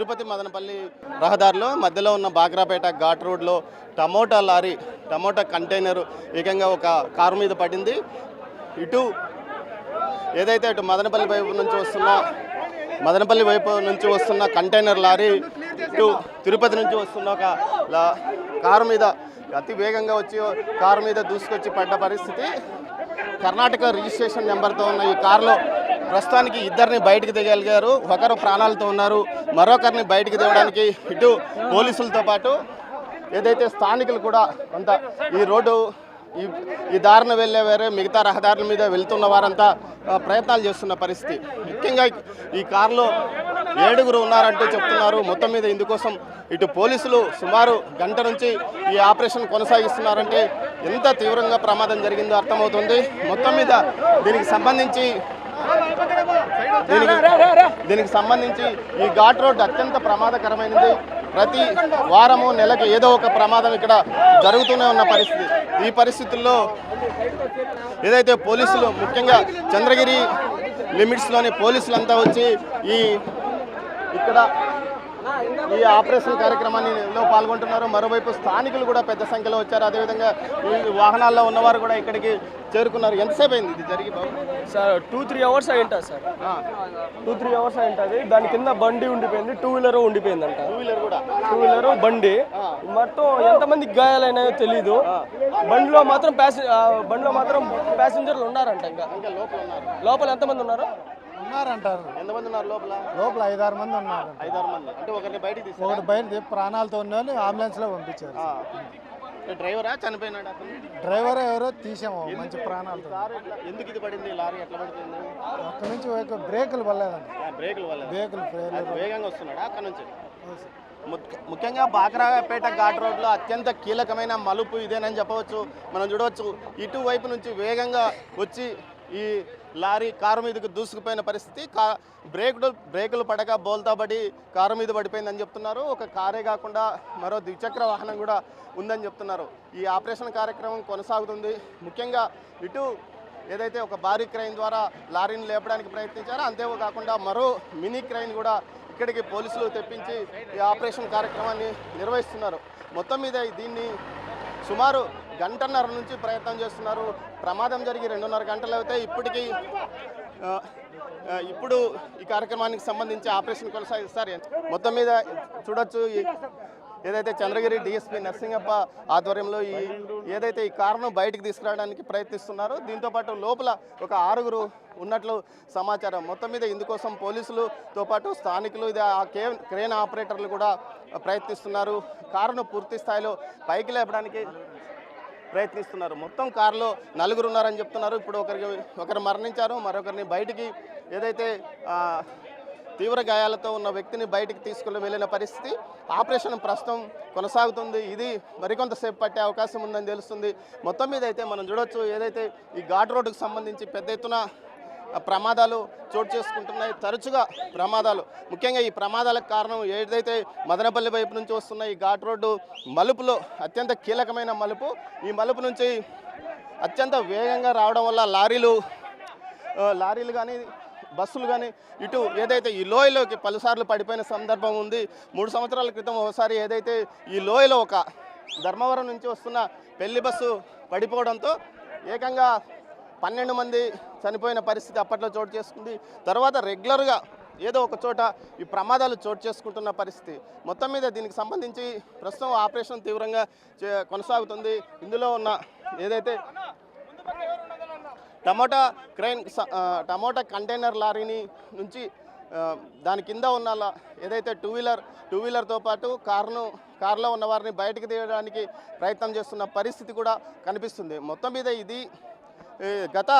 తిరుపతి మదనపల్లి రహదారిలో మధ్యలో ఉన్న బాగ్రాపేట ఘాట్ రోడ్లో టమోటా లారీ టమోటా కంటైనర్ ఏకంగా ఒక కారు మీద పడింది. ఇటు ఏదైతే ఇటు మదనపల్లి వైపు నుంచి వస్తున్న మదనపల్లి వైపు నుంచి వస్తున్న కంటైనర్ లారీ ఇటు తిరుపతి నుంచి వస్తున్న ఒక లా- కారు మీద అతి వేగంగా వచ్చి కారు మీద దూసుకొచ్చి పడ్డ పరిస్థితి. కర్ణాటక రిజిస్ట్రేషన్ నెంబర్తో ఉన్న ఈ కారులో ప్రస్తుతానికి ఇద్దరిని బయటికి దిగలిగారు. ఒకరు ప్రాణాలతో ఉన్నారు. మరొకరిని బయటికి దిగడానికి ఇటు పోలీసులతో పాటు ఏదైతే స్థానికులు కూడా కొంత ఈ రోడ్డు ఈ ఈ దారిన వెళ్ళే వేరే మిగతా రహదారుల మీద వెళ్తున్న వారంతా ప్రయత్నాలు చేస్తున్న పరిస్థితి. ముఖ్యంగా ఈ కారులో ఏడుగురు ఉన్నారంటూ చెప్తున్నారు. మొత్తం మీద ఇందుకోసం ఇటు పోలీసులు సుమారు గంట నుంచి ఈ ఆపరేషన్ కొనసాగిస్తున్నారంటే ఎంత తీవ్రంగా ప్రమాదం జరిగిందో అర్థమవుతుంది. మొత్తం మీద దీనికి సంబంధించి దీనికి దీనికి సంబంధించి ఈ ఘాట్ రోడ్ అత్యంత ప్రమాదకరమైనది. ప్రతి వారము నెలకి ఏదో ఒక ప్రమాదం ఇక్కడ జరుగుతూనే ఉన్న పరిస్థితి. ఈ పరిస్థితుల్లో ఏదైతే పోలీసులు ముఖ్యంగా చంద్రగిరి లిమిట్స్లోని పోలీసులంతా వచ్చి ఈ ఇక్కడ ఈ ఆపరేషన్ కార్యక్రమాన్ని పాల్గొంటున్నారు. మరోవైపు స్థానికులు కూడా పెద్ద సంఖ్యలో వచ్చారు. అదేవిధంగా ఈ వాహనాల్లో ఉన్నవారు కూడా ఇక్కడికి చేరుకున్నారు. ఎంతసేపు అయింది ఇది జరిగి సార్ టూ త్రీ అవర్స్ అయి ఉంటుంది సార్ టూ త్రీ అవర్స్ అయి ఉంటుంది దాని కింద బండి ఉండిపోయింది. టూ వీలర్ ఉండిపోయిందంట. టూ వీలర్ కూడా? టూ వీలర్ బండి. మొత్తం ఎంతమందికి గాయాలైనాయో తెలీదు. బండిలో మాత్రం ప్యాసి ఆ, బండిలో మాత్రం ప్యాసింజర్లు ఉన్నారంట ఇంకా. ఇంకా లోపల ఉన్నారు. లోపల ఎంతమంది ఉన్నారు? ఉన్నారంటారు. ఎంతమంది ఉన్నారు లోపల? లోపల ఐదారు మంది ఉన్నారు. ఐదారు మంది. అంటే ఒకరిని బయటికి తీసుకు ఒకటి బయట ప్రాణాలతో ఉన్న వాళ్ళు లో పంపించారు. డ్రైవరా? చనిపోయినాడు అతను? డ్రైవర్ ఎవరో తీసాము మంచి ప్రాణాలతో. ఎట్లా ఎందుకు ఇది పడింది? లారీ ఎట్లా పడుతుంది? అక్కడ నుంచి ఒక బ్రేకులు పడలేదండి బ్రేకుల వల్ల బ్రేకులు ఫెయిల్ వేగంగా వస్తున్నాడా అక్కడ నుంచి? ముఖ్య- ముఖ్యంగా బాక్రాపేట ఘాట్ రోడ్లో అత్యంత కీలకమైన మలుపు ఇదేనని చెప్పవచ్చు. మనం చూడవచ్చు. ఇటువైపు నుంచి వేగంగా వచ్చి ఈ లారీ కారు మీదకి దూసుకుపోయిన పరిస్థితి. కా బ్రేకులు బ్రేకులు పడక బోల్తా పడి కారు మీద పడిపోయిందని చెప్తున్నారు. ఒక కారే కాకుండా మరో ద్విచక్ర వాహనం కూడా ఉందని చెప్తున్నారు. ఈ ఆపరేషన్ కార్యక్రమం కొనసాగుతుంది. ముఖ్యంగా ఇటు ఏదైతే ఒక భారీ క్రైన్ ద్వారా లారీని లేపడానికి ప్రయత్నించారో అంతేకాకుండా మరో మినీ క్రైన్ కూడా ఇక్కడికి పోలీసులు తెప్పించి ఈ ఆపరేషన్ కార్యక్రమాన్ని నిర్వహిస్తున్నారు. మొత్తం మీద దీన్ని సుమారు గంటన్నర నుంచి ప్రయత్నం చేస్తున్నారు. ప్రమాదం జరిగి రెండున్నర గంటలు అయితే ఇప్పటికీ ఇప్పుడు ఈ కార్యక్రమానికి సంబంధించి ఆపరేషన్ కొనసాగిస్తారు. మొత్తం మీద చూడొచ్చు ఏదైతే చంద్రగిరి డిఎస్పీ నరసింగప్ప ఆధ్వర్యంలో ఈ ఏదైతే ఈ కారును బయటకు తీసుకురావడానికి ప్రయత్నిస్తున్నారో దీంతో పాటు లోపల ఒక ఆరుగురు ఉన్నట్లు సమాచారం. మొత్తం మీద ఇందుకోసం పోలీసులతో పాటు స్థానికులు ఇది ఆ క్రేన్ ఆపరేటర్లు కూడా ప్రయత్నిస్తున్నారు. కారును పూర్తి స్థాయిలో పైకి లేపడానికి ప్రయత్నిస్తున్నారు. మొత్తం కారులో నలుగురు ఉన్నారని చెప్తున్నారు. ఇప్పుడు ఒకరికి ఒకరు మరణించారు మరొకరిని బయటికి ఏదైతే తీవ్ర గాయాలతో ఉన్న వ్యక్తిని బయటికి తీసుకుని వెళ్ళిన పరిస్థితి ఆపరేషన్ ప్రస్తుతం కొనసాగుతుంది. ఇది మరికొంతసేపు పట్టే అవకాశం ఉందని తెలుస్తుంది. మొత్తం మీద అయితే మనం చూడొచ్చు ఏదైతే ఈ ఘాట్ రోడ్డుకు సంబంధించి పెద్ద ఎత్తున ప్రమాదాలు చోటు చేసుకుంటున్నాయి తరచుగా ప్రమాదాలు. ముఖ్యంగా ఈ ప్రమాదాలకు కారణం ఏదైతే మదనపల్లి వైపు నుంచి వస్తున్న ఈ ఘాట్ రోడ్డు మలుపులో అత్యంత కీలకమైన మలుపు. ఈ మలుపు నుంచి అత్యంత వేగంగా రావడం వల్ల లారీలు లారీలు కానీ బస్సులు కానీ ఇటు ఏదైతే ఈ లోయలోకి పలుసార్లు పడిపోయిన సందర్భం ఉంది. మూడు సంవత్సరాల క్రితం ఒకసారి ఏదైతే ఈ లోయలో ఒక ధర్మవరం నుంచి వస్తున్న పెళ్ళి బస్సు పడిపోవడంతో ఏకంగా పన్నెండు మంది చనిపోయిన పరిస్థితి అప్పట్లో చోటు చేసుకుంది. తర్వాత రెగ్యులర్గా ఏదో ఒక చోట ఈ ప్రమాదాలు చోటు చేసుకుంటున్న పరిస్థితి. మొత్తం మీద దీనికి సంబంధించి ప్రస్తుతం ఆపరేషన్ తీవ్రంగా చే- కొనసాగుతుంది. ఇందులో ఉన్న ఏదైతే టమోటా క్రైన్ స- టమోటా కంటైనర్ లారీని నుంచి దాని కింద ఉన్న ఏదైతే టూ వీలర్ టూ వీలర్తో పాటు కారును కారులో ఉన్న వారిని బయటకు తీయడానికి ప్రయత్నం చేస్తున్న పరిస్థితి కూడా కనిపిస్తుంది. మొత్తం మీద ఇది గత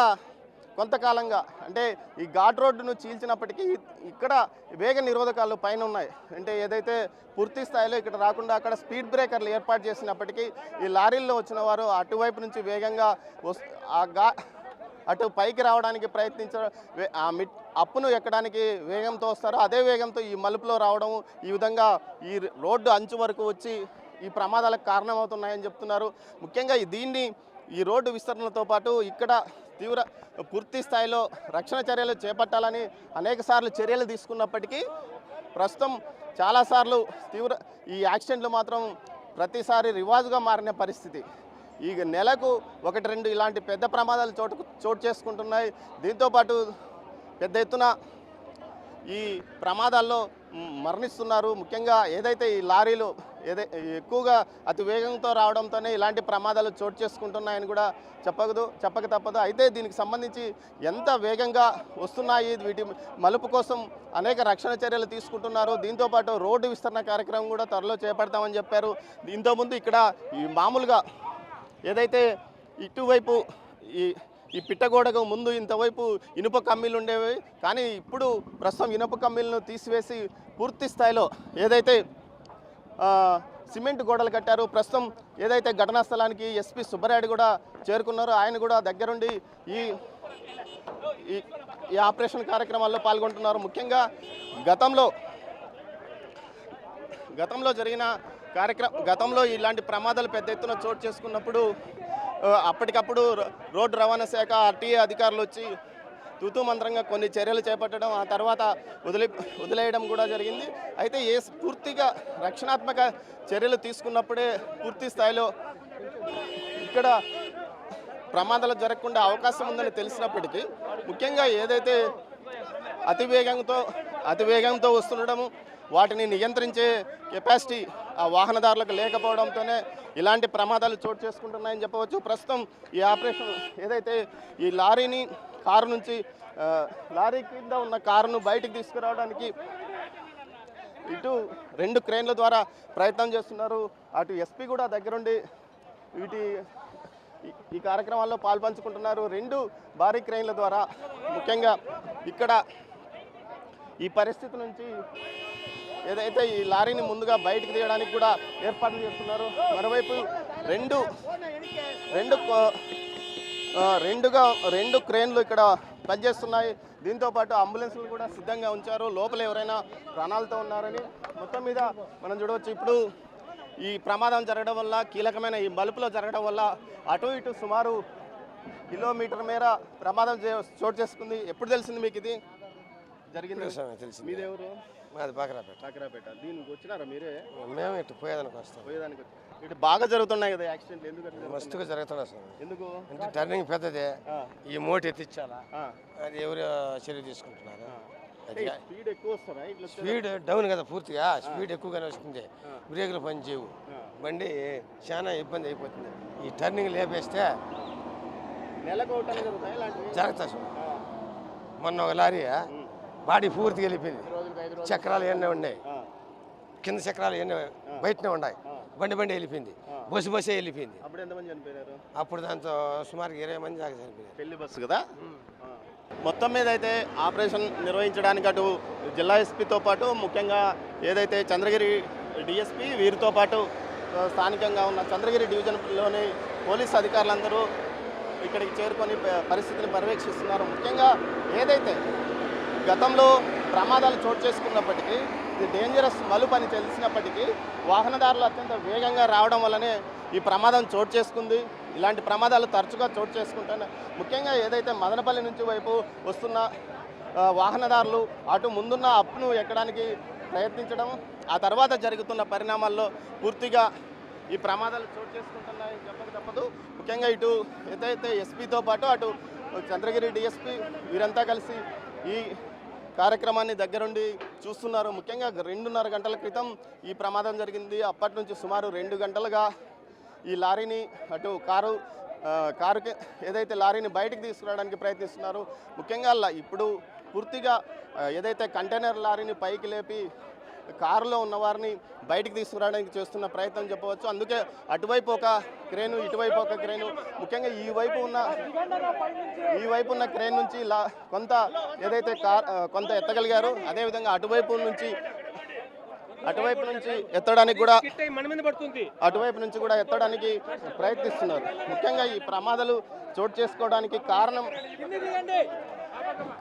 కొంతకాలంగా అంటే ఈ ఘాట్ రోడ్డును చీల్చినప్పటికీ ఇక్కడ వేగ నిరోధకాలు పైన ఉన్నాయి. అంటే ఏదైతే పూర్తి స్థాయిలో ఇక్కడ రాకుండా అక్కడ స్పీడ్ బ్రేకర్లు ఏర్పాటు చేసినప్పటికీ ఈ లారీల్లో వచ్చిన వారు అటువైపు నుంచి వేగంగా ఆ గా అటు పైకి రావడానికి ప్రయత్నించడం ఆ మిట్ అప్పును ఎక్కడానికి వేగంతో వస్తారు అదే వేగంతో ఈ మలుపులో రావడం ఈ విధంగా ఈ రోడ్డు అంచు వరకు వచ్చి ఈ ప్రమాదాలకు కారణమవుతున్నాయని చెప్తున్నారు. ముఖ్యంగా ఈ దీన్ని ఈ రోడ్డు విస్తరణతో పాటు ఇక్కడ తీవ్ర పూర్తి స్థాయిలో రక్షణ చర్యలు చేపట్టాలని అనేక సార్లు చర్యలు తీసుకున్నప్పటికీ ప్రస్తుతం చాలాసార్లు తీవ్ర ఈ యాక్సిడెంట్లు మాత్రం ప్రతిసారి రివాజుగా మారిన పరిస్థితి. ఈ నెలకు ఒకటి రెండు ఇలాంటి పెద్ద ప్రమాదాలు చోటు చోటు చేసుకుంటున్నాయి. దీంతోపాటు పెద్ద ఎత్తున ఈ ప్రమాదాల్లో మరణిస్తున్నారు. ముఖ్యంగా ఏదైతే ఈ లారీలు ఏదే ఎక్కువగా అతి వేగంతో రావడంతోనే ఇలాంటి ప్రమాదాలు చోటు చేసుకుంటున్నాయని కూడా చెప్పకదు చెప్పక తప్పదు. అయితే దీనికి సంబంధించి ఎంత వేగంగా వస్తున్నాయి వీటి మలుపు కోసం అనేక రక్షణ చర్యలు తీసుకుంటున్నారు. దీంతోపాటు రోడ్డు విస్తరణ కార్యక్రమం కూడా త్వరలో చేపడతామని చెప్పారు. దీంతో ముందు ఇక్కడ ఈ మామూలుగా ఏదైతే ఇటువైపు ఈ ఈ పిట్టగోడకు ముందు ఇంతవైపు ఇనుప కమ్మీలు ఉండేవి కానీ ఇప్పుడు ప్రస్తుతం ఇనుప కమ్మీలను తీసివేసి పూర్తి స్థాయిలో ఏదైతే సిమెంట్ గోడలు కట్టారు. ప్రస్తుతం ఏదైతే ఘటనా స్థలానికి ఎస్పీ సుబ్బరాయుడు కూడా చేరుకున్నారో ఆయన కూడా దగ్గరుండి ఈ ఈ ఈ ఆపరేషన్ కార్యక్రమాల్లో పాల్గొంటున్నారు. ముఖ్యంగా గతంలో గతంలో జరిగిన కార్యక్రమం గతంలో ఇలాంటి ప్రమాదాలు పెద్ద ఎత్తున చోటు చేసుకున్నప్పుడు అప్పటికప్పుడు రో- రోడ్డు రవాణా శాఖ ఆర్టీఏ అధికారులు వచ్చి తూతూ మంత్రంగా కొన్ని చర్యలు చేపట్టడం ఆ తర్వాత వదిలి వదిలేయడం కూడా జరిగింది. అయితే ఏ పూర్తిగా రక్షణాత్మక చర్యలు తీసుకున్నప్పుడే పూర్తి స్థాయిలో ఇక్కడ ప్రమాదాలు జరగకుండా అవకాశం ఉందని తెలిసినప్పటికీ ముఖ్యంగా ఏదైతే అతివేగంతో అతివేగంతో వస్తుండడము వాటిని నియంత్రించే కెపాసిటీ ఆ వాహనదారులకు లేకపోవడంతోనే ఇలాంటి ప్రమాదాలు చోటు చేసుకుంటున్నాయని చెప్పవచ్చు. ప్రస్తుతం ఈ ఆపరేషన్ ఏదైతే ఈ లారీని కారు నుంచి లారీ కింద ఉన్న కారును బయటికి తీసుకురావడానికి ఇటు రెండు క్రేన్ల ద్వారా ప్రయత్నం చేస్తున్నారు. అటు ఎస్పీ కూడా దగ్గరుండి వీటి ఈ- ఈ కార్యక్రమాల్లో పాల్పంచుకుంటున్నారు. రెండు భారీ క్రెయిన్ల ద్వారా ముఖ్యంగా ఇక్కడ ఈ పరిస్థితి నుంచి ఏదైతే ఈ లారీని ముందుగా బయటకు తీయడానికి కూడా ఏర్పాట్లు చేస్తున్నారు మరోవైపు రెండు రెండు రెండుగా రెండు క్రేన్లు ఇక్కడ పనిచేస్తున్నాయి. దీంతో పాటు అంబులెన్స్లు కూడా సిద్ధంగా ఉంచారు. లోపల ఎవరైనా ప్రాణాలతో ఉన్నారని మొత్తం మీద మనం చూడవచ్చు. ఇప్పుడు ఈ ప్రమాదం జరగడం వల్ల కీలకమైన ఈ మలుపులో జరగడం వల్ల అటు ఇటు సుమారు కిలోమీటర్ మేర ప్రమాదం చోటు చేసుకుంది. ఎప్పుడు తెలిసింది మీకు ఇది? జరిగింది? మీదెవరు? మాది బాకరాపేట. కాకరాపేట దీనికి వచ్చినారా మీరే? మేము ఇటు పోయేదానికి వస్తాం. పోయేదానికి వచ్చి- ఇటు బాగా జరుగుతున్నాయి కదా యాక్సిడెంట్లు. ఎందుకు అట్లా జరుగుతున్నాయి? మస్తుగా జరుగుతున్నా సార్. ఎందుకు? అంటే టర్నింగ్ పెద్దదే. ఆ, ఈ మోటి ఎత్తిచ్చాలా? ఆ, అది ఎవరు చర్య తీసుకుంటున్నారు? అది స్పీడ్ ఎక్కువ వస్తారా ఇట్లా స్పీడ్ డౌన్ కదా పూర్తిగా. స్పీడ్ ఎక్కువగానే వస్తుంది. బ్రేకులు పని చేయవు. బండి చాలా ఇబ్బంది అయిపోతుంది. ఈ టర్నింగ్ లేపేస్తే నెలకు ఒకటి జరుగుతాయి? ఇలాంటివి? జరుగుతుంది సార్. మొన్న ఒక లారీ బాడీ పూర్తిగా వెళ్ళిపోయింది చక్రాలు ఎన్నో ఉన్నాయి? కింద చక్రాలు ఎన్నో బయటనే ఉన్నాయి బండి బండి వెళ్ళిపోయింది. బస్సు బస్సే వెళ్ళిపోయింది. అప్పుడు దాంతో సుమారు ఇరవై మంది దాకా చనిపోయారు పెళ్ళి బస్సు కదా? మొత్తం మీద అయితే ఆపరేషన్ నిర్వహించడానికి అటు జిల్లా ఎస్పీతో పాటు ముఖ్యంగా ఏదైతే చంద్రగిరి డిఎస్పీ వీరితో పాటు స్థానికంగా ఉన్న చంద్రగిరి డివిజన్లోని పోలీస్ అధికారులందరూ ఇక్కడికి చేరుకొని పరిస్థితిని పర్యవేక్షిస్తున్నారు. ముఖ్యంగా ఏదైతే గతంలో ప్రమాదాలు చోటు చేసుకున్నప్పటికీ ఇది డేంజరస్ మలుపు అని తెలిసినప్పటికీ వాహనదారులు అత్యంత వేగంగా రావడం వల్లనే ఈ ప్రమాదం చోటు చేసుకుంది. ఇలాంటి ప్రమాదాలు తరచుగా చోటు చేసుకుంటున్నాయి ముఖ్యంగా ఏదైతే మదనపల్లి నుంచి వైపు వస్తున్న వాహనదారులు అటు ముందున్న అప్పును ఎక్కడానికి ప్రయత్నించడం ఆ తర్వాత జరుగుతున్న పరిణామాల్లో పూర్తిగా ఈ ప్రమాదాలు చోటు చేసుకుంటున్నాయి చెప్పక తప్పదు. ముఖ్యంగా ఇటు ఏదైతే ఎస్పీతో పాటు అటు చంద్రగిరి డిఎస్పీ వీరంతా కలిసి ఈ కార్యక్రమాన్ని దగ్గరుండి చూస్తున్నారు. ముఖ్యంగా రెండున్నర గంటల క్రితం ఈ ప్రమాదం జరిగింది. అప్పటి నుంచి సుమారు రెండు గంటలుగా ఈ లారీని అటు కారు కారుకి ఏదైతే లారీని బయటికి తీసుకురావడానికి ప్రయత్నిస్తున్నారు ముఖ్యంగా ఇప్పుడు పూర్తిగా ఏదైతే కంటైనర్ లారీని పైకి లేపి కారులో ఉన్న వారిని బయటికి తీసుకురావడానికి చేస్తున్న ప్రయత్నం చెప్పవచ్చు. అందుకే అటువైపు ఒక క్రేను ఇటువైపు ఒక క్రేను. ముఖ్యంగా ఈ వైపు ఉన్న ఈ వైపు ఉన్న క్రేన్ నుంచి లా కొంత ఏదైతే కార్ కొంత ఎత్తగలిగారు అదేవిధంగా అటువైపు నుంచి అటువైపు నుంచి ఎత్తడానికి కూడా అటువైపు నుంచి కూడా ఎత్తడానికి ప్రయత్నిస్తున్నారు. ముఖ్యంగా ఈ ప్రమాదాలు చోటు చేసుకోవడానికి కారణం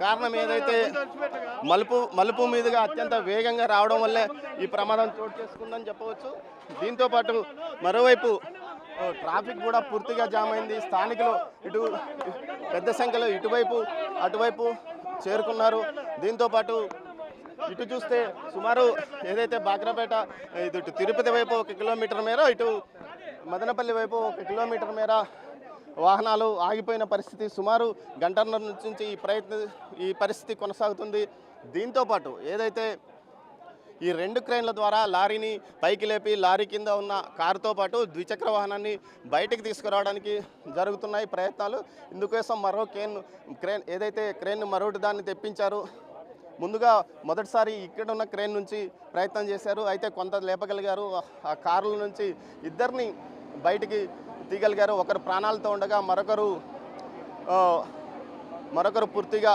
కారణం ఏదైతే మలుపు మలుపు మీదుగా అత్యంత వేగంగా రావడం వల్లే ఈ ప్రమాదం చోటు చేసుకుందని చెప్పవచ్చు. దీంతో పాటు మరోవైపు ట్రాఫిక్ కూడా పూర్తిగా జామ్ అయింది స్థానికులు ఇటు పెద్ద సంఖ్యలో ఇటువైపు అటువైపు చేరుకున్నారు. దీంతోపాటు ఇటు చూస్తే సుమారు ఏదైతే బాగ్రాపేట ఇటు తిరుపతి వైపు ఒక కిలోమీటర్ మేర ఇటు మదనపల్లి వైపు ఒక కిలోమీటర్ మేర వాహనాలు ఆగిపోయిన పరిస్థితి సుమారు గంటన్నర నుంచి ఈ ప్రయత్న ఈ పరిస్థితి కొనసాగుతుంది. దీంతో పాటు ఏదైతే ఈ రెండు క్రేన్ల ద్వారా లారీని పైకి లేపి లారీ కింద ఉన్న కారుతో పాటు ద్విచక్ర వాహనాన్ని బయటికి తీసుకురావడానికి జరుగుతున్నాయి ప్రయత్నాలు. ఇందుకోసం మరో క్రేన్ క్రేన్ ఏదైతే క్రేన్ మరొకటి దాన్ని తెప్పించారు ముందుగా మొదటిసారి ఇక్కడ ఉన్న క్రేన్ నుంచి ప్రయత్నం చేశారు. అయితే కొంత లేపగలిగారు. ఆ కార్ల నుంచి ఇద్దరిని బయటికి తీయగలిగారు ఒకరు ప్రాణాలతో ఉండగా మరొకరు మరొకరు పూర్తిగా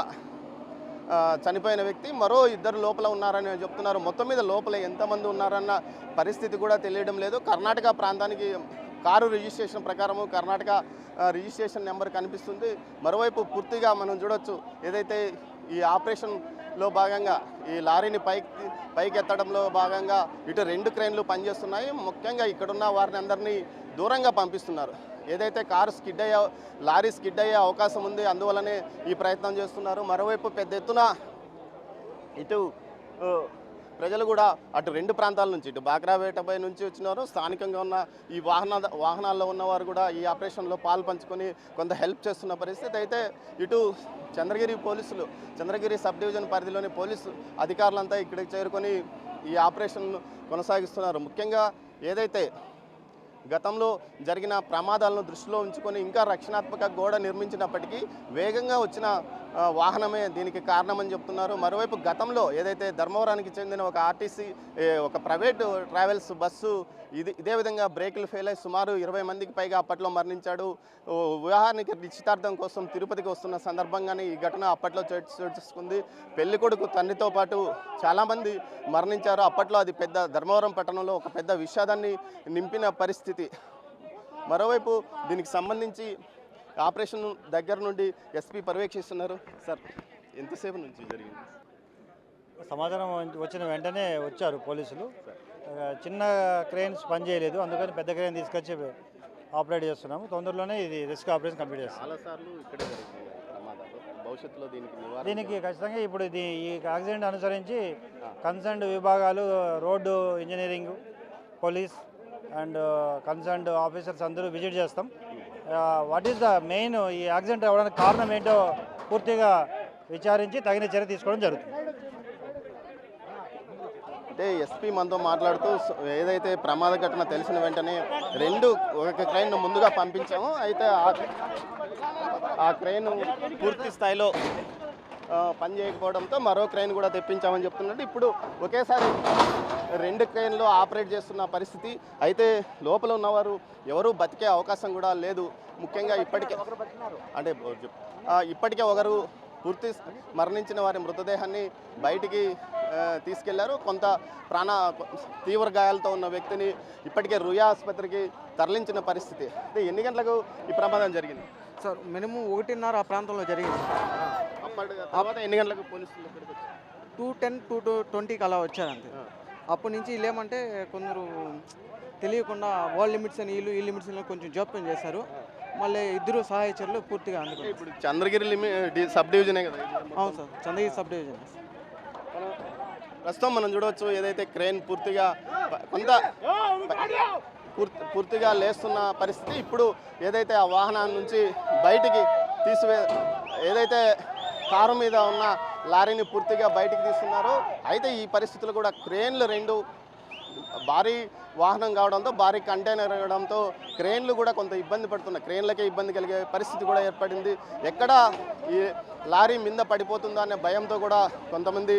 చనిపోయిన వ్యక్తి మరో ఇద్దరు లోపల ఉన్నారని చెప్తున్నారు. మొత్తం మీద లోపల ఎంతమంది ఉన్నారన్న పరిస్థితి కూడా తెలియడం లేదు. కర్ణాటక ప్రాంతానికి కారు రిజిస్ట్రేషన్ ప్రకారము కర్ణాటక రిజిస్ట్రేషన్ నెంబర్ కనిపిస్తుంది. మరోవైపు పూర్తిగా మనం చూడొచ్చు ఏదైతే ఈ ఆపరేషన్ లో భాగంగా ఈ లారీని పైకి పైకి ఎత్తడంలో భాగంగా ఇటు రెండు క్రెయిన్లు పనిచేస్తున్నాయి. ముఖ్యంగా ఇక్కడున్న వారిని అందరినీ దూరంగా పంపిస్తున్నారు. ఏదైతే కారు స్కిడ్ అయ్యే లారీ స్కిడ్ అయ్యే అవకాశం ఉంది అందువలనే ఈ ప్రయత్నం చేస్తున్నారు. మరోవైపు పెద్ద ఎత్తున ఇటు ప్రజలు కూడా అటు రెండు ప్రాంతాల నుంచి ఇటు బాక్రాపేటపై నుంచి వచ్చినారు స్థానికంగా ఉన్న ఈ వాహన వాహనాల్లో ఉన్నవారు కూడా ఈ ఆపరేషన్లో పాలు పంచుకొని కొంత హెల్ప్ చేస్తున్న పరిస్థితి అయితే ఇటు చంద్రగిరి పోలీసులు చంద్రగిరి సబ్ డివిజన్ పరిధిలోని పోలీసు అధికారులంతా ఇక్కడికి చేరుకొని ఈ ఆపరేషన్ కొనసాగిస్తున్నారు. ముఖ్యంగా ఏదైతే గతంలో జరిగిన ప్రమాదాలను దృష్టిలో ఉంచుకొని ఇంకా రక్షణాత్మక గోడ నిర్మించినప్పటికీ వేగంగా వచ్చిన వాహనమే దీనికి కారణమని చెప్తున్నారు. మరోవైపు గతంలో ఏదైతే ధర్మవరానికి చెందిన ఒక ఆర్టీసీ ఒక ప్రైవేటు ట్రావెల్స్ బస్సు ఇది ఇదే విధంగా బ్రేకులు ఫెయిల్ అయి సుమారు ఇరవై మందికి పైగా అప్పట్లో మరణించాడు. వివాహానికి నిశ్చితార్థం కోసం తిరుపతికి వస్తున్న సందర్భంగానే ఈ ఘటన అప్పట్లో చోటు చోటు చేసుకుంది. పెళ్ళి కొడుకు తండ్రితో పాటు చాలామంది మరణించారు. అప్పట్లో అది పెద్ద ధర్మవరం పట్టణంలో ఒక పెద్ద విషాదాన్ని నింపిన పరిస్థితి మరోవైపు దీనికి సంబంధించి ఆపరేషన్ దగ్గర నుండి ఎస్పీ పర్యవేక్షిస్తున్నారు. సార్ ఎంతసేపు నుంచి జరిగింది? సమాచారం వచ్చిన వెంటనే వచ్చారు పోలీసులు. చిన్న క్రెయిన్స్ పనిచేయలేదు అందుకని పెద్ద క్రెయిన్ తీసుకొచ్చి ఆపరేట్ చేస్తున్నాము. తొందరలోనే ఇది రెస్క్యూ ఆపరేషన్ కంప్లీట్ చేస్తాం. భవిష్యత్తులో దీనికి దీనికి ఖచ్చితంగా ఇప్పుడు ఇది ఈ యాక్సిడెంట్ అనుసరించి కన్సర్న్డ్ విభాగాలు road engineering police and uh, concerned officers అందరూ విజిట్ చేస్తాం. వాట్ ఈస్ ద మెయిన్ ఈ యాక్సిడెంట్ అవ్వడానికి కారణం ఏంటో పూర్తిగా విచారించి తగిన చర్య తీసుకోవడం జరుగుతుంది. అంటే ఎస్పీ మనతో మాట్లాడుతూ ఏదైతే ప్రమాద ఘటన తెలిసిన వెంటనే రెండు ఒక క్రైన్ను ముందుగా పంపించాము. అయితే ఆ- క్రైన్ పూర్తి స్థాయిలో పని చేయకపోవడంతో మరో క్రైన్ కూడా తెప్పించామని చెప్తున్నట్టు ఇప్పుడు ఒకేసారి రెండు క్రైన్లు ఆపరేట్ చేస్తున్న పరిస్థితి. అయితే లోపల ఉన్నవారు ఎవరు బతికే అవకాశం కూడా లేదు. ముఖ్యంగా ఇప్పటికే అంటే ఇప్పటికే ఒకరు పూర్తి మరణించిన వారి మృతదేహాన్ని బయటికి తీసుకెళ్ళారు. కొంత ప్రాణ తీవ్ర గాయాలతో ఉన్న వ్యక్తిని ఇప్పటికే రుయా ఆసుపత్రికి తరలించిన పరిస్థితి. అంటే ఎన్ని గంటలకు ఈ ప్రమాదం జరిగింది? సార్ మినిమం ఒకటిన్నర ఆ ప్రాంతంలో జరిగింది. తర్వాత ఎన్ని గంటలకు పోలీసులు? టూ టెన్ టూ టూ ట్వంటీకి అలా వచ్చారు అంతే అప్పటి నుంచి వీళ్ళేమంటే కొందరు తెలియకుండా వాళ్ళ లిమిట్స్ అని వీళ్ళు ఈ లిమిట్స్ అని కొంచెం జోప్యం చేశారు. మళ్ళీ ఇద్దరు సహాయచరులు పూర్తిగా ఇప్పుడు చంద్రగిరి లిమి డి- సబ్ డివిజనే కదా? అవును సార్ చంద్రగిరి సబ్ డివిజన్. ప్రస్తుతం మనం చూడవచ్చు ఏదైతే క్రేన్ పూర్తిగా కొంత పూర్తి పూర్తిగా లేస్తున్న పరిస్థితి. ఇప్పుడు ఏదైతే ఆ వాహనాన్ని నుంచి బయటికి తీసివే ఏదైతే కారు మీద ఉన్న లారీని పూర్తిగా బయటికి తీస్తున్నారో అయితే ఈ పరిస్థితులు కూడా క్రేన్లు రెండు భారీ వాహనం కావడంతో భారీ కంటైనర్ అవడంతో క్రేన్లు కూడా కొంత ఇబ్బంది పడుతున్నాయి క్రేన్లకే ఇబ్బంది కలిగే పరిస్థితి కూడా ఏర్పడింది. ఎక్కడ ఈ లారీ మీద పడిపోతుందో అనే భయంతో కూడా కొంతమంది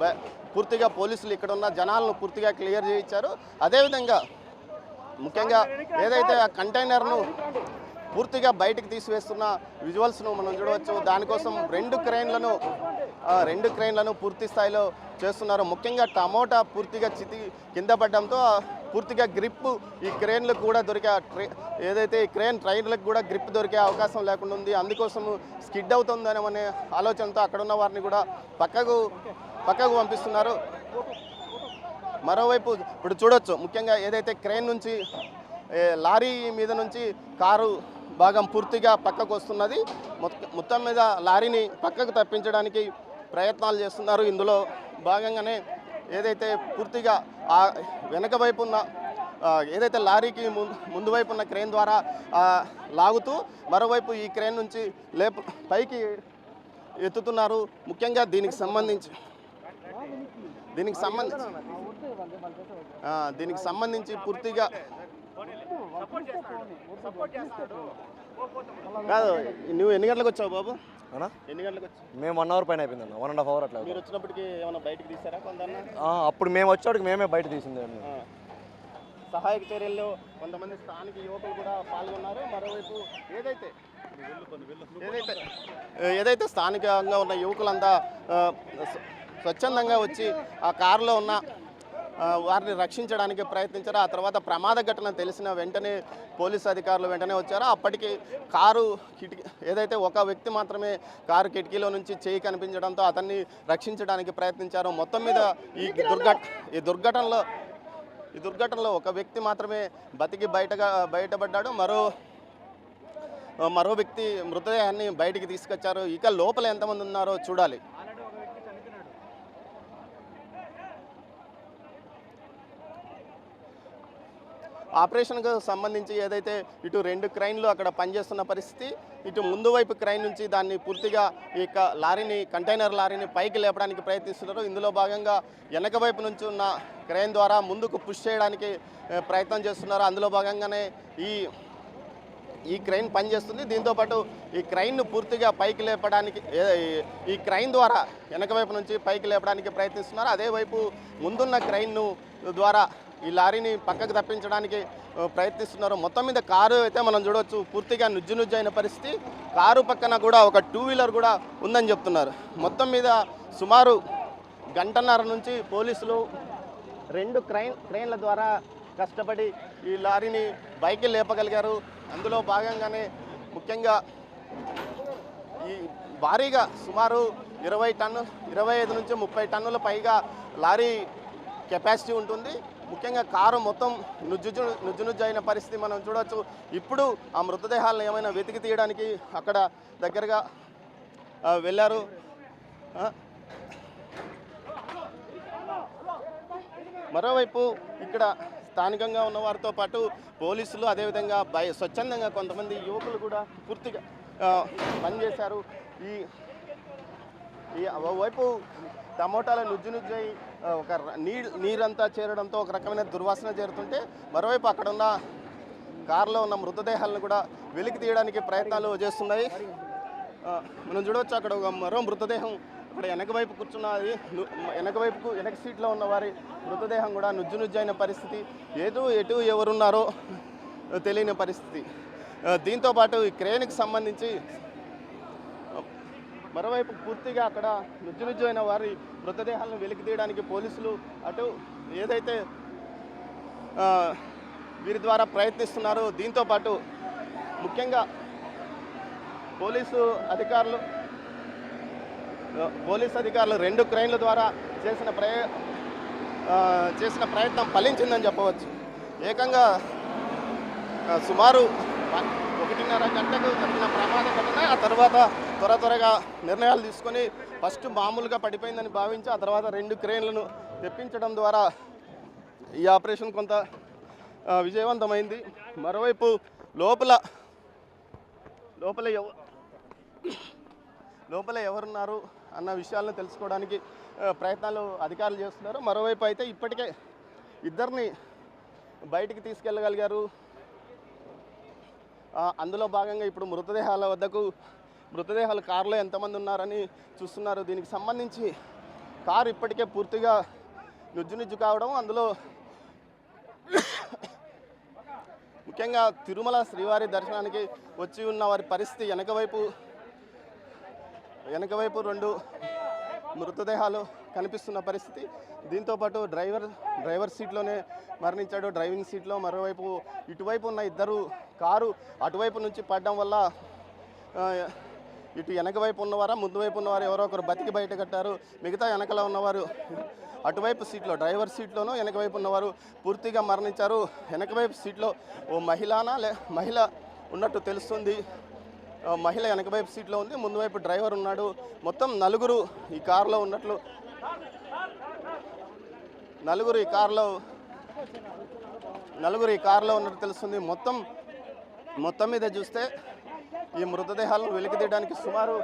బ- పూర్తిగా పోలీసులు ఇక్కడ ఉన్న జనాలను పూర్తిగా క్లియర్ చేయించారు. అదేవిధంగా ముఖ్యంగా ఏదైతే ఆ కంటైనర్ను పూర్తిగా బయటికి తీసివేస్తున్న విజువల్స్ను మనం చూడవచ్చు. దానికోసం రెండు క్రెయిన్లను రెండు క్రెయిన్లను పూర్తి స్థాయిలో చేస్తున్నారు. ముఖ్యంగా టమోటా పూర్తిగా చితి కింద పడడంతో పూర్తిగా గ్రిప్ ఈ క్రెయిన్లకు కూడా దొరికే ట్రై ఏదైతే ఈ క్రెయిన్ ట్రైన్లకు కూడా గ్రిప్ దొరికే అవకాశం లేకుండా ఉంది. అందుకోసం స్కిడ్ అవుతుందనే ఆలోచనతో అక్కడ ఉన్న వారిని కూడా పక్కకు పక్కకు పంపిస్తున్నారు. మరోవైపు ఇప్పుడు చూడొచ్చు ముఖ్యంగా ఏదైతే క్రెయిన్ నుంచి లారీ మీద నుంచి కారు భాగం పూర్తిగా పక్కకు వస్తున్నది మొత్తం మీద లారీని పక్కకు తప్పించడానికి ప్రయత్నాలు చేస్తున్నారు. ఇందులో భాగంగానే ఏదైతే పూర్తిగా ఆ వెనక వైపు ఉన్న ఏదైతే లారీకి ముందు ముందు వైపు ఉన్న క్రేన్ ద్వారా లాగుతూ మరోవైపు ఈ క్రేన్ నుంచి లేపు పైకి ఎత్తుతున్నారు. ముఖ్యంగా దీనికి సంబంధించి దీనికి సంబంధించి దీనికి సంబంధించి పూర్తిగా కాదు నువ్వు ఎన్ని గంటలకు వచ్చావు బాబు? ఎన్ని గంటలకు వచ్చావు? మేము వన్ అవర్ పైన అయిపోయింది అన్న. వన్ అండ్ హాఫ్ అవర్ అట్లా మీరు వచ్చినప్పటికి ఏమైనా బయటకు తీసారా కొందన్న ఆ, అప్పుడు మేము వచ్చేటికి మేమే బయట తీసింది అన్ని. సహాయక చర్యల్లో కొంతమంది స్థానిక యువకులు కూడా పాల్గొన్నారు. మరోవైపు ఏదైతే ఏదైతే ఏదైతే స్థానికంగా ఉన్న యువకులంతా స్వచ్ఛందంగా వచ్చి ఆ కారులో ఉన్న వారిని రక్షించడానికి ప్రయత్నించారు. ఆ తర్వాత ప్రమాద ఘటన తెలిసిన వెంటనే పోలీస్ అధికారులు వెంటనే వచ్చారు. అప్పటికి కారు కిటికీ ఏదైతే ఒక వ్యక్తి మాత్రమే కారు కిటికీలో నుంచి చేయి కనిపించడంతో అతన్ని రక్షించడానికి ప్రయత్నించారు. మొత్తం మీద ఈ దుర్ఘట ఈ దుర్ఘటనలో ఈ దుర్ఘటనలో ఒక వ్యక్తి మాత్రమే బతికి బయటగా బయటపడ్డాడు. మరో మరో వ్యక్తి మృతదేహాన్ని బయటికి తీసుకొచ్చారు. ఇక లోపల ఎంతమంది ఉన్నారో చూడాలి. ఆపరేషన్కు సంబంధించి ఏదైతే ఇటు రెండు క్రైన్లు అక్కడ పనిచేస్తున్న పరిస్థితి ఇటు ముందు వైపు క్రైన్ నుంచి దాన్ని పూర్తిగా ఈ లారీని కంటైనర్ లారీని పైకి లేపడానికి ప్రయత్నిస్తున్నారు. ఇందులో భాగంగా వెనక వైపు నుంచి ఉన్న క్రైన్ ద్వారా ముందుకు పుష్ చేయడానికి ప్రయత్నం చేస్తున్నారు. అందులో భాగంగానే ఈ ఈ క్రైన్ పనిచేస్తుంది. దీంతోపాటు ఈ క్రైన్ను పూర్తిగా పైకి లేపడానికి ఈ- క్రైన్ ద్వారా వెనక వైపు నుంచి పైకి లేపడానికి ప్రయత్నిస్తున్నారు. అదేవైపు ముందున్న క్రైన్ను ద్వారా ఈ లారీని పక్కకు తప్పించడానికి ప్రయత్నిస్తున్నారు. మొత్తం మీద కారు అయితే మనం చూడవచ్చు పూర్తిగా నుజ్జు నుజ్జు అయిన పరిస్థితి. కారు పక్కన కూడా ఒక టూ వీలర్ కూడా ఉందని చెప్తున్నారు. మొత్తం మీద సుమారు గంటన్నర నుంచి పోలీసులు రెండు క్రైన్ క్రైన్ల ద్వారా కష్టపడి ఈ లారీని బైకి లేపగలిగారు. అందులో భాగంగానే ముఖ్యంగా ఈ భారీగా సుమారు ఇరవై టన్ను ఇరవై ఐదు నుంచి ముప్పై టన్నుల పైగా లారీ కెపాసిటీ ఉంటుంది. ముఖ్యంగా కారు మొత్తం నుజ్జు నుజ్జు నుజ్జు అయిన పరిస్థితి మనం చూడవచ్చు. ఇప్పుడు ఆ మృతదేహాలను ఏమైనా వెతికి తీయడానికి అక్కడ దగ్గరగా వెళ్ళారు. మరోవైపు ఇక్కడ స్థానికంగా ఉన్న వారితో పాటు పోలీసులు అదేవిధంగా బయ స్వచ్ఛందంగా కొంతమంది యువకులు కూడా పూర్తిగా పనిచేశారు. ఈ ఈ వైపు టమోటాల నుజ్జు నుజ్జై ఒక నీరు నీ నీరంతా చేరడంతో ఒక రకమైన దుర్వాసన చేరుతుంటే మరోవైపు అక్కడ ఉన్న కారులో ఉన్న మృతదేహాలను కూడా వెలికి తీయడానికి ప్రయత్నాలు చేస్తున్నాయి. మనం చూడవచ్చు అక్కడ ఒక మరో మృతదేహం అక్కడ వెనక వైపు కూర్చున్నది. వెనక వైపుకు వెనక సీట్లో ఉన్న వారి మృతదేహం కూడా నుజ్జు నుజ్జు అయిన పరిస్థితి. ఏదో ఎటు ఎవరున్నారో తెలియని పరిస్థితి. దీంతోపాటు ఈ క్రేన్కి సంబంధించి మరోవైపు పూర్తిగా అక్కడ నుజ్జు అయిన వారి మృతదేహాలను వెలికి తీయడానికి పోలీసులు అటు ఏదైతే వీరి ద్వారా ప్రయత్నిస్తున్నారో దీంతో పాటు ముఖ్యంగా పోలీసు అధికారులు పోలీసు అధికారులు రెండు క్రైన్ల ద్వారా చేసిన ప్రయ చేసిన ప్రయత్నం ఫలించిందని చెప్పవచ్చు. ఏకంగా సుమారు ఒకటిన్నర గంటకు జరిగిన ప్రమాద ఘటన ఆ తర్వాత త్వర త్వరగా నిర్ణయాలు తీసుకొని ఫస్ట్ మామూలుగా పడిపోయిందని భావించి ఆ తర్వాత రెండు క్రేన్లను తెప్పించడం ద్వారా ఈ ఆపరేషన్ కొంత విజయవంతమైంది. మరోవైపు లోపల లోపల ఎవ లోపల ఎవరున్నారు అన్న విషయాలను తెలుసుకోవడానికి ప్రయత్నాలు అధికారులు చేస్తున్నారు. మరోవైపు అయితే ఇప్పటికే ఇద్దరిని బయటికి తీసుకెళ్ళగలిగారు అందులో భాగంగా ఇప్పుడు మృతదేహాల వద్దకు మృతదేహాలు కారులో ఎంతమంది ఉన్నారని చూస్తున్నారు. దీనికి సంబంధించి కారు ఇప్పటికే పూర్తిగా నుజ్జు నుజ్జు కావడం అందులో ముఖ్యంగా తిరుమల శ్రీవారి దర్శనానికి వచ్చి ఉన్న వారి పరిస్థితి వెనక వైపు వెనక వైపు రెండు మృతదేహాలు కనిపిస్తున్న పరిస్థితి. దీంతోపాటు డ్రైవర్ డ్రైవర్ సీట్లోనే మరణించాడు. డ్రైవింగ్ సీట్లో మరోవైపు ఇటువైపు ఉన్న ఇద్దరు కారు అటువైపు నుంచి పడడం వల్ల ఇటు వెనక వైపు ఉన్నవారా ముందు వైపు ఉన్నవారు ఎవరో ఒకరు బతికి బయట కట్టారు. మిగతా వెనకలో ఉన్నవారు అటువైపు సీట్లో డ్రైవర్ సీట్లోనూ వెనక వైపు ఉన్నవారు పూర్తిగా మరణించారు. వెనక వైపు సీట్లో ఓ మహిళనా లే మహిళ ఉన్నట్టు తెలుస్తుంది. మహిళ వెనక వైపు సీట్లో ఉంది ముందు వైపు డ్రైవర్ ఉన్నాడు. మొత్తం నలుగురు ఈ కారులో ఉన్నట్లు నలుగురు ఈ కారులో నలుగురు ఈ కారులో ఉన్నట్టు తెలుస్తుంది. మొత్తం మొత్తం మీద చూస్తే ఈ మృతదేహాలను వెలికి తీయడానికి సుమారు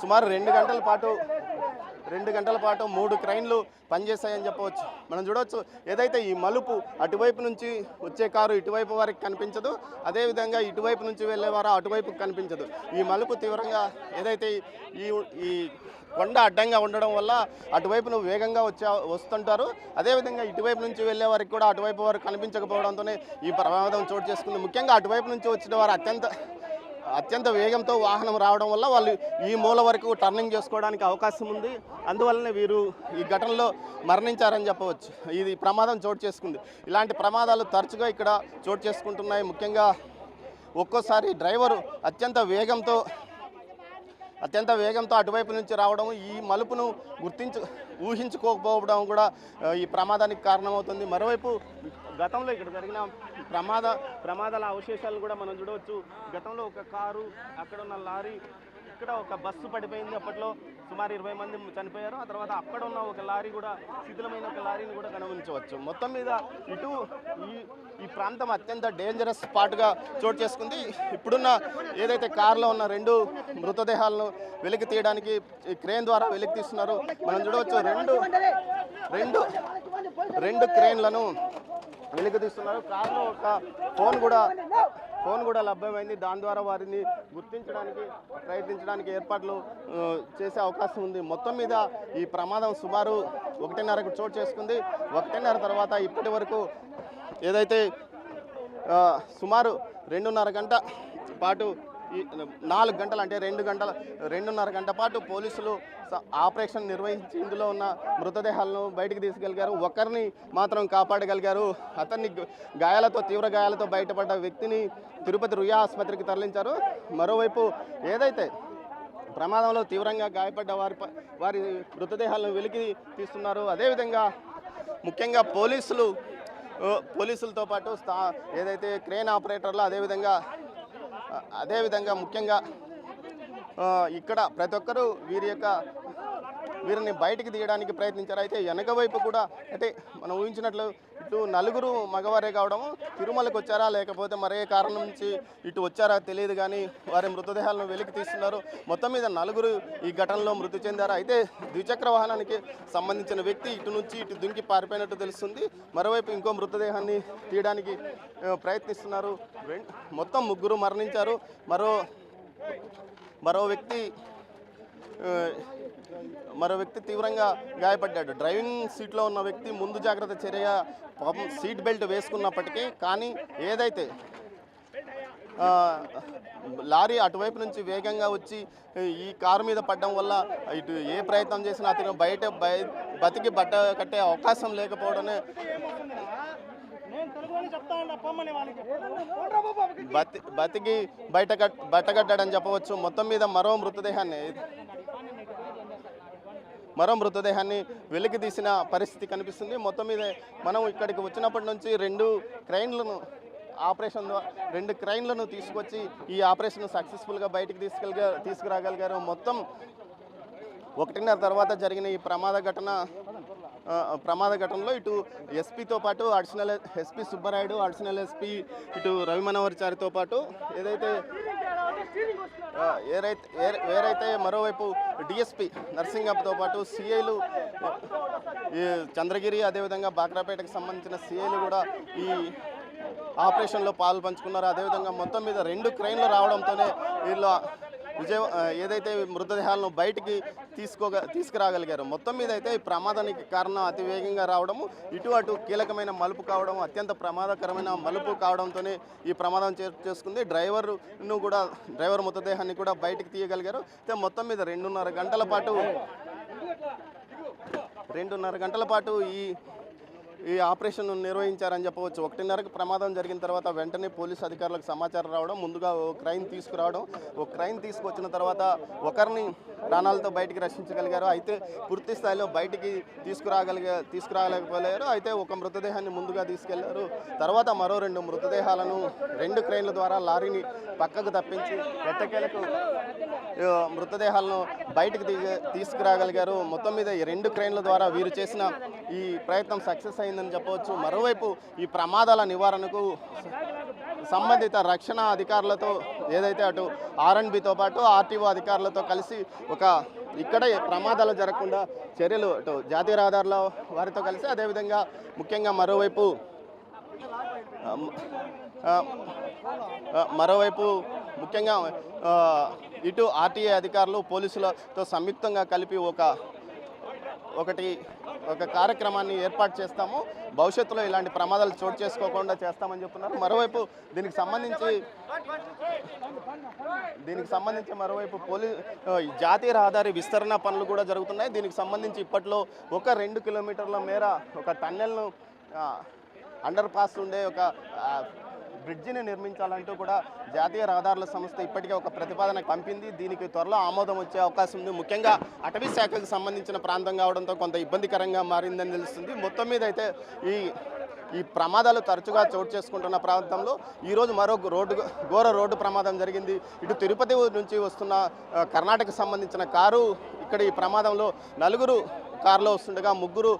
సుమారు రెండు గంటల పాటు రెండు గంటల పాటు మూడు క్రైన్లు పనిచేస్తాయని చెప్పవచ్చు. మనం చూడవచ్చు ఏదైతే ఈ మలుపు అటువైపు నుంచి వచ్చే కారు ఇటువైపు వారికి కనిపించదు అదేవిధంగా ఇటువైపు నుంచి వెళ్ళేవారు అటువైపు కనిపించదు. ఈ మలుపు తీవ్రంగా ఏదైతే ఈ ఈ కొండ అడ్డంగా ఉండడం వల్ల అటువైపును వేగంగా వచ్చే వస్తుంటారు అదేవిధంగా ఇటువైపు నుంచి వెళ్ళే వారికి కూడా అటువైపు వారు కనిపించకపోవడంతోనే ఈ ప్రమాదం చోటు చేసుకుంది. ముఖ్యంగా అటువైపు నుంచి వచ్చిన వారు అత్యంత అత్యంత వేగంతో వాహనం రావడం వల్ల వాళ్ళు ఈ మూల వరకు టర్నింగ్ చేసుకోవడానికి అవకాశం ఉంది. అందువల్లనే వీరు ఈ ఘటనలో మరణించారని చెప్పవచ్చు. ఇది ప్రమాదం చోటు చేసుకుంది. ఇలాంటి ప్రమాదాలు తరచుగా ఇక్కడ చోటు చేసుకుంటున్నాయి. ముఖ్యంగా ఒక్కోసారి డ్రైవరు అత్యంత వేగంతో అత్యంత వేగంతో అటువైపు నుంచి రావడం ఈ మలుపును గుర్తించు ఊహించుకోకపోవడం కూడా ఈ ప్రమాదానికి కారణమవుతుంది. మరోవైపు గతంలో ఇక్కడ జరిగిన ప్రమాద ప్రమాదాల అవశేషాలు కూడా మనం చూడవచ్చు. గతంలో ఒక కారు అక్కడ ఉన్న లారీ ఇక్కడ ఒక బస్సు పడిపోయింది. అప్పట్లో సుమారు ఇరవై మంది చనిపోయారు. ఆ తర్వాత అక్కడ ఉన్న ఒక లారీ కూడా శిథిలమైన ఒక లారీని కూడా గమనించవచ్చు మొత్తం మీద ఇటు ఈ ఈ ప్రాంతం అత్యంత డేంజరస్ స్పాట్గా చోటు చేసుకుంది. ఇప్పుడున్న ఏదైతే కారులో ఉన్న రెండు మృతదేహాలను వెలికి తీయడానికి క్రేన్ ద్వారా వెలికి తీస్తున్నారు మనం చూడవచ్చు రెండు రెండు రెండు క్రేన్లను వెలికి తీస్తున్నారు. కారులో ఒక ఫోన్ కూడా ఫోన్ కూడా లభ్యమైంది. దాని ద్వారా వారిని గుర్తించడానికి ప్రయత్నించడానికి ఏర్పాట్లు చేసే అవకాశం ఉంది. మొత్తం మీద ఈ ప్రమాదం సుమారు ఒకటిన్నరకు చోటు చేసుకుంది. ఒకటిన్నర తర్వాత ఇప్పటి వరకు ఏదైతే సుమారు రెండున్నర గంట పాటు నాలుగు గంటలు అంటే రెండు గంటల రెండున్నర గంట పాటు పోలీసులు ఆపరేషన్ నిర్వహించి ఇందులో ఉన్న మృతదేహాలను బయటకు తీసుకెళ్ళారు ఒకరిని మాత్రం కాపాడగలిగారు. అతన్ని గాయాలతో తీవ్ర గాయాలతో బయటపడ్డ వ్యక్తిని తిరుపతి రుయా ఆసుపత్రికి తరలించారు. మరోవైపు ఏదైతే ప్రమాదంలో తీవ్రంగా గాయపడ్డ వారి వారి మృతదేహాలను వెలికి తీస్తున్నారు అదేవిధంగా ముఖ్యంగా పోలీసులు పోలీసులతో పాటు స్థా ఏదైతే క్రేన్ ఆపరేటర్లు అదేవిధంగా అదేవిధంగా ముఖ్యంగా ఇక్కడ ప్రతి ఒక్కరూ వీరి యొక్క వీరిని బయటికి తీయడానికి ప్రయత్నించారు. అయితే వెనక వైపు కూడా అంటే మనం ఊహించినట్లు ఇటు నలుగురు మగవారే కావడం తిరుమలకు వచ్చారా లేకపోతే మరే కారణం నుంచి ఇటు వచ్చారా తెలియదు కానీ వారి మృతదేహాలను వెలికి తీస్తున్నారు. మొత్తం మీద నలుగురు ఈ ఘటనలో మృతి చెందారు. అయితే ద్విచక్ర వాహనానికి సంబంధించిన వ్యక్తి ఇటు నుంచి ఇటు దుంకి పారిపోయినట్టు తెలుస్తుంది. మరోవైపు ఇంకో మృతదేహాన్ని తీయడానికి ప్రయత్నిస్తున్నారు. మొత్తం ముగ్గురు మరణించారు. మరో మరో వ్యక్తి మరో వ్యక్తి తీవ్రంగా గాయపడ్డాడు. డ్రైవింగ్ సీట్లో ఉన్న వ్యక్తి ముందు జాగ్రత్త చర్య సీట్ బెల్ట్ వేసుకున్నప్పటికీ కానీ ఏదైతే లారీ అటువైపు నుంచి వేగంగా వచ్చి ఈ కారు మీద పడడం వల్ల ఇటు ఏ ప్రయత్నం చేసినా అతను బయట బతికి బట్ట కట్టే అవకాశం లేకపోవడమే బతి బతికి బయట కట్ బట్టగడ్డాడని చెప్పవచ్చు. మొత్తం మీద మరో మృతదేహాన్ని మరో మృతదేహాన్ని వెలికి తీసిన పరిస్థితి కనిపిస్తుంది. మొత్తం మీద మనం ఇక్కడికి వచ్చినప్పటి నుంచి రెండు క్రైన్లను ఆపరేషన్ రెండు క్రైన్లను తీసుకొచ్చి ఈ ఆపరేషన్ సక్సెస్ఫుల్గా బయటికి తీసుకెళ్ళగా తీసుకురాగలిగారు. మొత్తం ఒకటిన్నర తర్వాత జరిగిన ఈ ప్రమాద ఘటన ప్రమాద ఘటనలో ఇటు ఎస్పీతో పాటు additional SP Subbarayudu additional SP ఇటు రవి మనోహర్చారితో పాటు ఏదైతే ఏరైతే ఏ- వేరైతే మరోవైపు డిఎస్పి నర్సింగప్తో పాటు సిఐలు ఈ చంద్రగిరి అదేవిధంగా బాక్రాపేటకు సంబంధించిన సిఐలు కూడా ఈ ఆపరేషన్లో పాలు పంచుకున్నారు. అదేవిధంగా మొత్తం మీద రెండు క్రైన్లు రావడంతోనే వీళ్ళు విజయ ఏదైతే మృతదేహాలను బయటికి తీసుకో తీసుకురాగలిగారు మొత్తం మీద అయితే ఈ ప్రమాదానికి కారణం అతి వేగంగా రావడము ఇటు అటు కీలకమైన మలుపు కావడం అత్యంత ప్రమాదకరమైన మలుపు కావడంతోనే ఈ ప్రమాదం చే చేసుకుంది. డ్రైవర్ను కూడా డ్రైవర్ మృతదేహాన్ని కూడా బయటికి తీయగలిగారు. అయితే మొత్తం మీద రెండున్నర గంటల పాటు రెండున్నర గంటల పాటు ఈ ఈ ఆపరేషన్ నిర్వహించారని చెప్పవచ్చు. ఒకటిన్నరకు ప్రమాదం జరిగిన తర్వాత వెంటనే పోలీస్ అధికారులకు సమాచారం రావడం ముందుగా ఓ క్రైమ్ తీసుకురావడం ఓ క్రైమ్ తీసుకొచ్చిన తర్వాత ఒకరిని ప్రాణాలతో బయటికి రక్షించగలిగారు. అయితే పూర్తి స్థాయిలో బయటికి తీసుకురాగలిగా తీసుకురాగలేకపోయారు అయితే ఒక మృతదేహాన్ని ముందుగా తీసుకెళ్ళారు. తర్వాత మరో రెండు మృతదేహాలను రెండు క్రైన్ల ద్వారా లారీని పక్కకు తప్పించి ఎట్టకేలకు మృతదేహాలను బయటకు తీసుకురాగలిగారు. మొత్తం మీద ఈ రెండు క్రైన్ల ద్వారా వీరు చేసిన ఈ ప్రయత్నం సక్సెస్ అయిందని చెప్పవచ్చు. మరోవైపు ఈ ప్రమాదాల నివారణకు సంబంధిత రక్షణ అధికారులతో ఏదైతే అటు ఆర్ఎన్బితో పాటు ఆర్టీఓ అధికారులతో కలిసి ఒక ఇక్కడే ప్రమాదాలు జరగకుండా చర్యలు అటు జాతీయ రహదారుల వారితో కలిసి అదేవిధంగా ముఖ్యంగా మరోవైపు మరోవైపు ముఖ్యంగా ఇటు ఆర్టీఏ అధికారులు పోలీసులతో సంయుక్తంగా కలిపి ఒక ఒకటి ఒక కార్యక్రమాన్ని ఏర్పాటు చేస్తాము. భవిష్యత్తులో ఇలాంటి ప్రమాదాలు చోటు చేసుకోకుండా చేస్తామని చెప్తున్నారు. మరోవైపు దీనికి సంబంధించి దీనికి సంబంధించి మరోవైపు పోలీ జాతీయ రహదారి విస్తరణ పనులు కూడా జరుగుతున్నాయి. దీనికి సంబంధించి ఇప్పట్లో ఒక రెండు కిలోమీటర్ల మేర ఒక టన్నెల్ను అండర్ పాస్ ఉండే ఒక బ్రిడ్జిని నిర్మించాలంటూ కూడా జాతీయ రహదారుల సంస్థ ఇప్పటికే ఒక ప్రతిపాదన పంపింది. దీనికి త్వరలో ఆమోదం వచ్చే అవకాశం ఉంది. ముఖ్యంగా అటవీ శాఖకు సంబంధించిన ప్రాంతం కావడంతో కొంత ఇబ్బందికరంగా మారిందని తెలుస్తుంది. మొత్తం మీద అయితే ఈ ఈ ప్రమాదాలు తరచుగా చోటు చేసుకుంటున్న ప్రాంతంలో ఈరోజు మరో రోడ్డు ఘోర రోడ్డు ప్రమాదం జరిగింది. ఇటు తిరుపతి నుంచి వస్తున్న కర్ణాటకకు సంబంధించిన కారు ఇక్కడ ఈ ప్రమాదంలో నలుగురు కారులో వస్తుండగా ముగ్గురు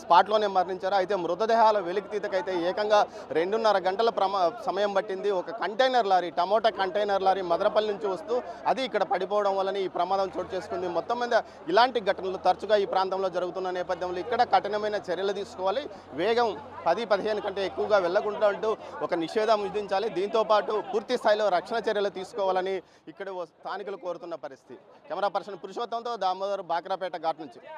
స్పాట్లోనే మరణించారు. అయితే మృతదేహాల వెలికితీతకైతే ఏకంగా రెండున్నర గంటల ప్రమా సమయం పట్టింది. ఒక container lorry tomato container lorry Madanapalle నుంచి వస్తూ అది ఇక్కడ పడిపోవడం వలన ఈ ప్రమాదం చోటు చేసుకుంది. మొత్తం మీద ఇలాంటి ఘటనలు తరచుగా ఈ ప్రాంతంలో జరుగుతున్న నేపథ్యంలో ఇక్కడ కఠినమైన చర్యలు తీసుకోవాలి. వేగం పది పదిహేను కంటే ఎక్కువగా వెళ్ళకుండా అంటూ ఒక నిషేధం విధించాలి. దీంతో పాటు పూర్తి స్థాయిలో రక్షణ చర్యలు తీసుకోవాలని ఇక్కడ ఓ స్థానికులు కోరుతున్న పరిస్థితి. కెమెరా పర్సన్ పురుషోత్తంతో దామోదర్ బాక్రాపేట ఘాట్ నుంచి.